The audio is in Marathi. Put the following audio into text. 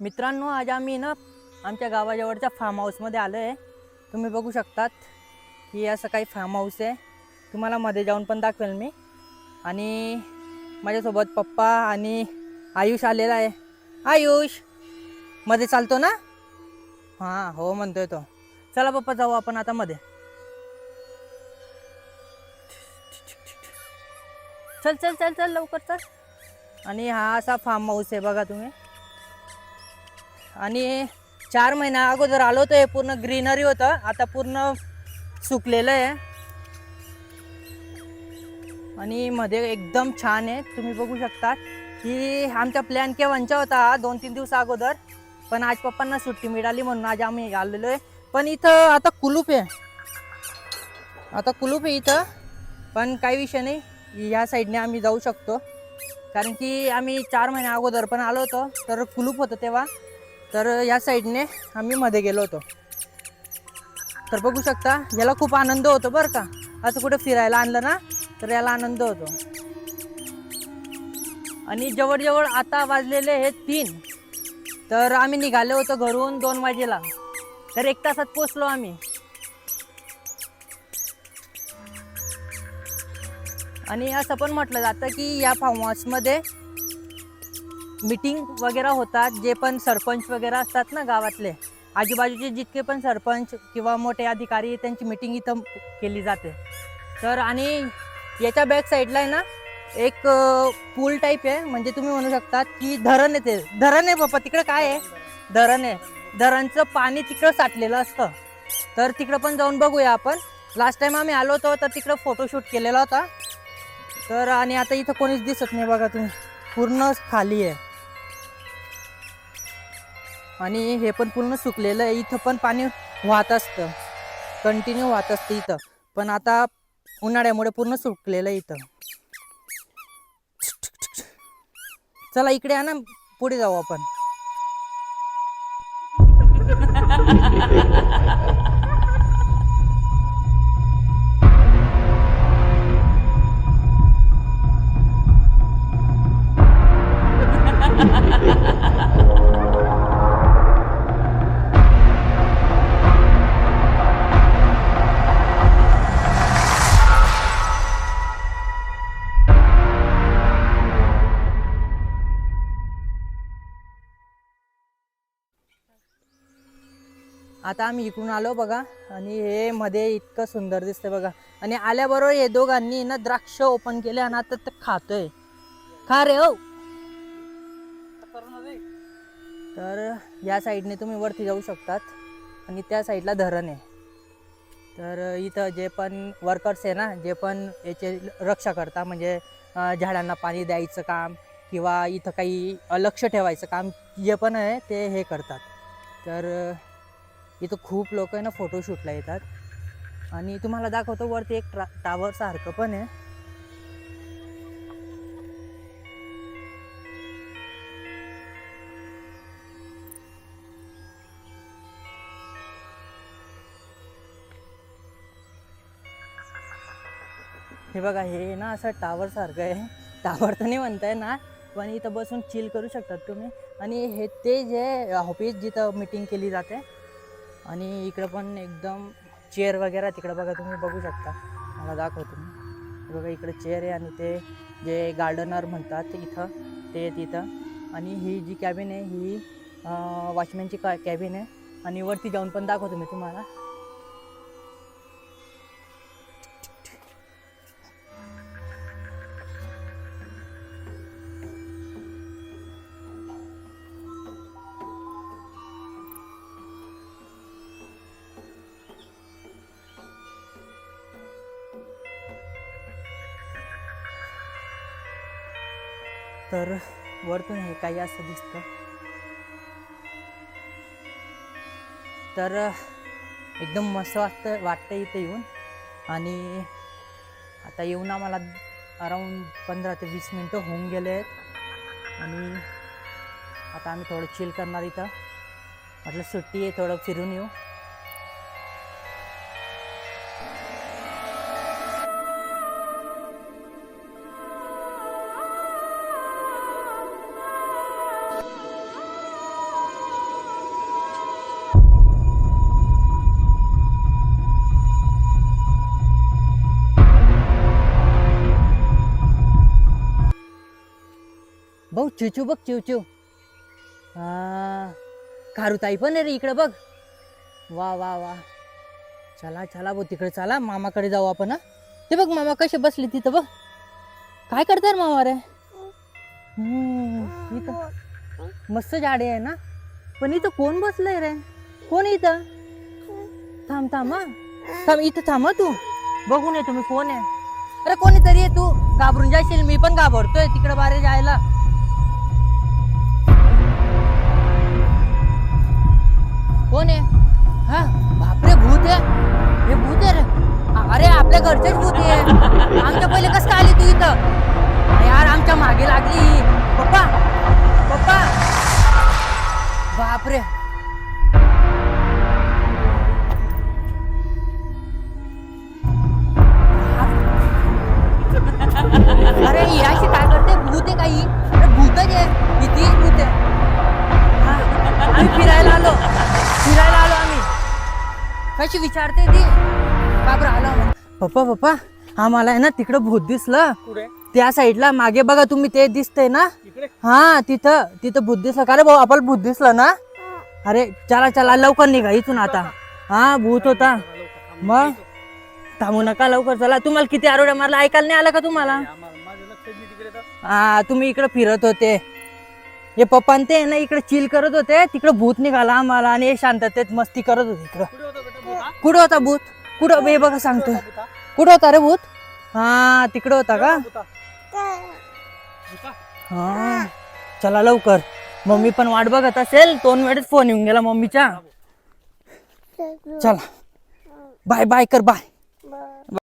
मित्रांनो आज आम्ही ना आमच्या गावाजवळच्या फार्म हाऊसमध्ये आलो आहे तुम्ही बघू शकतात की असं काही फार्म हाऊस आहे. तुम्हाला मध्ये जाऊन पण दाखवेल मी. आणि माझ्यासोबत पप्पा आणि आयुष आलेला आहे. आयुषमध्ये चालतो ना? हां हो म्हणतोय तो. चला पप्पा जाऊ आपण आता मध्ये. चल चल चल चल लवकर चल. आणि हा असा फार्म हाऊस आहे बघा तुम्ही. आणि चार महिन्या अगोदर आलो होतो हे पूर्ण ग्रीनरी होतं. आता पूर्ण सुकलेलं आहे. आणि मध्ये एकदम छान आहे. तुम्ही बघू शकता की आमचा प्लॅन केव्हाचा होता? दोन तीन दिवसा अगोदर. पण आज पप्पांना सुट्टी मिळाली म्हणून आज आम्ही आलेलो आहे. पण इथं आता कुलूप आहे. आता कुलूप आहे इथं. पण काही विषय नाही. ह्या साईडने आम्ही जाऊ शकतो. कारण की आम्ही चार महिन्या अगोदर पण आलो होतो. तर कुलूप होतं तेव्हा. तर या साईडने आम्ही मध्ये गेलो होतो. तर बघू शकता याला खूप आनंद होतो बरं का. असं कुठे फिरायला आणलं ना तर याला आनंद होतो. आणि जवळजवळ आता वाजलेले हे तीन. तर आम्ही निघालो होतो घरून दोन वाजेला. तर एक तासात पोचलो आम्ही. आणि असं पण म्हटलं जातं की या फार्म हाऊसमध्ये मीटिंग वगैरे होतात जे पण सरपंच वगैरे असतात ना गावातले आजूबाजूचे जितके पण सरपंच किंवा मोठे अधिकारी त्यांची मीटिंग इथं केली जाते. तर आणि याच्या बॅक साईडला आहे ना एक पूल टाईप आहे. म्हणजे तुम्ही म्हणू शकता की धरण आहे ते. धरण आहे बाबा तिकडं काय आहे? धरण आहे. धरणचं पाणी तिकडं साठलेलं असतं. तर तिकडं पण जाऊन बघूया आपण. लास्ट टाईम आम्ही आलो होतो तर तिकडं फोटोशूट केलेला होता. तर आणि आता इथं कोणीच दिसत नाही बघा तुम्ही. पूर्ण खाली आहे. आणि हे पण पूर्ण सुकलेलं आहे. इथं पण पाणी वाहत असतं. कंटिन्यू वाहत असतं इथं. पण आता उन्हाळ्यामुळे पूर्ण सुकलेलं आहे इथं. चला इकडे आहे ना. पुढे जाऊ आपण. आता आम्ही इकडून आलो बघा. आणि हे मध्ये इतकं सुंदर दिसतंय बघा. आणि आल्याबरोबर हे दोघांनी ना द्राक्ष ओपन केले आणि आता ते खातोय. खा रे हो. तर या साईडने तुम्ही वरती जाऊ शकतात. आणि त्या साईडला धरण आहे. तर इथं जे पण वर्कर्स आहे ना जे पण याचे रक्षा करता म्हणजे झाडांना पाणी द्यायचं काम किंवा इथं काही लक्ष ठेवायचं काम जे पण आहे ते हे करतात. तर इथं खूप लोक आहे ना फोटोशूटला येतात. आणि तुम्हाला दाखवतो वरती एक ट्रा टावर सारखं पण आहे. हे बघा हे ना असं टावर सारखं आहे. टावर तर नाही म्हणताय ना पण इथं बसून चिल करू शकतात तुम्ही. आणि हे ते जे ऑफिस जिथं मीटिंग केली जाते आणि इकडं पण एकदम चेअर वगैरे तिकडं बघा तुम्ही बघू शकता. मला दाखवतो मी. बघा इकडं चेअर आहे आणि ते जे गार्डनर म्हणतात इथं ते तिथं. आणि ही जी कॅबिन आहे ही वॉचमॅनची का कॅबिन आहे. आणि वरती जाऊन पण दाखवतो मी तुम्हाला. तर वरतून हे काही असं दिसतं. तर एकदम मस्त वाटतं वाटतं इथे येऊन. आणि आता येऊन आम्हाला अराऊंड पंधरा ते वीस मिनटं होऊन गेले आहेत. आणि आता आम्ही थोडं चिल करणार इथं. म्हटलं सुट्टी आहे थोडं फिरून येऊ. भाऊ चिवचिव बघ चिवचिव हा खारुताई पण आहे रे इकडे बघ. वा वा वा. चला चला भाऊ तिकडे चला. मामाकडे जाऊ आपण हा. ते बघ मामा कसे बसले तिथं बघ. काय करताय रे मामा रे? हम्म, इथं. मस्त झाडे आहे ना? पण इथं कोण बसलंय रे? कोण आहे इथं? थांब थांब हा. थांब इथं थांब हा तू. बघून ये तुम्ही कोण आहे? अरे कोणीतरी आहे तू. घाबरून जाशील मी पण घाबरतोय. तिकडे बारे जायला. कोण आहे? हा? बापरे भूत आहे. हे भूत आहे रे. अरे आपल्या घरचेच भूत आहे. आमच्या पहिले कसं काय आली तू इथं? यार आमच्या मागे लागली. पप्पा पप्पा. बापरे. कशी विचारते ती. बाबर आलो पप्पा पप्पा आम्हाला आहे ना तिकडं भूत दिसलं. कुठे? त्या साईडला मागे बघा तुम्ही ते दिसतंय ना. इकडे? हा तिथं तिथं भूत दिसलं. का रे भाऊ आपल्याला भूत दिसलं ना? अरे चला चला लवकर निघा इथून आता. हा भूत होता. मग? थांबू नका लवकर चला. तुम्हाला किती आरोड्या मारला ऐकायला नाही आलं का तुम्हाला? हा तुम्ही इकडे फिरत होते. हे पप्पा ते ना इकडे चिल करत होते. तिकडे भूत निघाला आम्हाला आणि हे शांततेत मस्ती करत होते इकडं. कुठं होता भूत? कुठं? हे बघा सांगतोय. कुठं होता रे भूत? हा तिकडं होता का? हा? हा चला लवकर. मम्मी पण वाट बघत असेल दोन वेळेस फोन येऊन गेला मम्मीच्या. चला. बाय बाय कर बाय